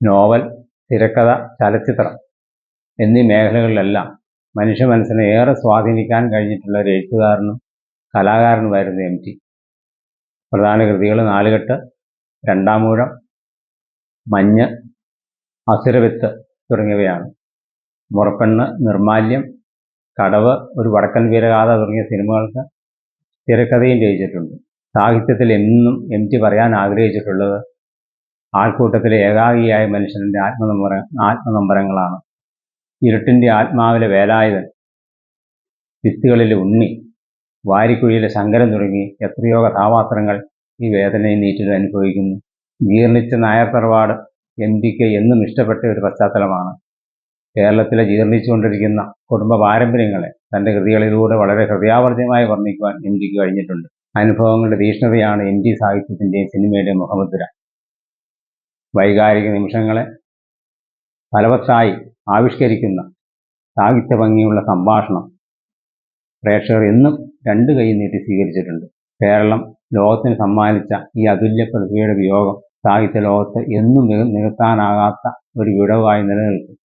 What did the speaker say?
Novel തിരക്കഥ ചലച്ചിത്രം എന്നീ മേഖലകളിലെല്ലാം മനുഷ്യ മനസ്സിനെ ഏറെ സ്വാധീനിക്കാൻ കഴിഞ്ഞിട്ടുള്ള ഒരു എഴുത്തുകാരനും കലാകാരനുമായിരുന്നു എം ടി. പ്രധാന കൃതികൾ നാലുകെട്ട് രണ്ടാമൂഴം മഞ്ഞ് അസുരവിത്ത് തുടങ്ങിയവയാണ്. മുറപ്പെണ്ണ് നിർമാല്യം കടവ് ഒരു വടക്കൻ വീരഗാഥ തുടങ്ങിയ സിനിമകൾക്ക് തിരക്കഥയും രചിച്ചിട്ടുണ്ട്. സാഹിത്യത്തിൽ എന്നും എം ടി പറയാൻ ആഗ്രഹിച്ചിട്ടുള്ളത് ആൾക്കൂട്ടത്തിലെ ഏകാഗിയായ മനുഷ്യന്റെ ആത്മനമ്പര ആത്മനമ്പരങ്ങളാണ്. ഇരുട്ടിന്റെ ആത്മാവിലെ വേലായുധൻ വിത്തുകളിലെ ഉണ്ണി വാരിക്കുഴിയിലെ ശങ്കരൻ തുടങ്ങി എത്രയോ കഥാപാത്രങ്ങൾ ഈ വേദനയെ നീറ്റിൽ അനുഭവിക്കുന്നു. ജീർണിച്ച നായർ തറവാട് എം പിക്ക് എന്നും ഇഷ്ടപ്പെട്ട ഒരു പശ്ചാത്തലമാണ്. കേരളത്തിലെ ജീർണിച്ചുകൊണ്ടിരിക്കുന്ന കുടുംബ പാരമ്പര്യങ്ങളെ തന്റെ കൃതികളിലൂടെ വളരെ ഹൃദയാവർജമായി വർണിക്കുവാൻ എം കഴിഞ്ഞിട്ടുണ്ട്. അനുഭവങ്ങളുടെ തീഷ്ണതയാണ് എം ജി സാഹിത്യത്തിന്റെയും സിനിമയുടെയും മുഖമുദ്ര. വൈകാരിക നിമിഷങ്ങളെ ഫലവത്തായി ആവിഷ്കരിക്കുന്ന സാഹിത്യ ഭംഗിയുള്ള സംഭാഷണം പ്രേക്ഷകർ എന്നും രണ്ട് കൈ നീട്ടി സ്വീകരിച്ചിട്ടുണ്ട്. കേരളം ലോകത്തിന് സമ്മാനിച്ച ഈ അതുല്യ പ്രതിഭയുടെ വിയോഗം സാഹിത്യ ലോകത്ത് എന്നും നിക നികത്താനാകാത്ത ഒരു വിടവായി നിലനിൽക്കും.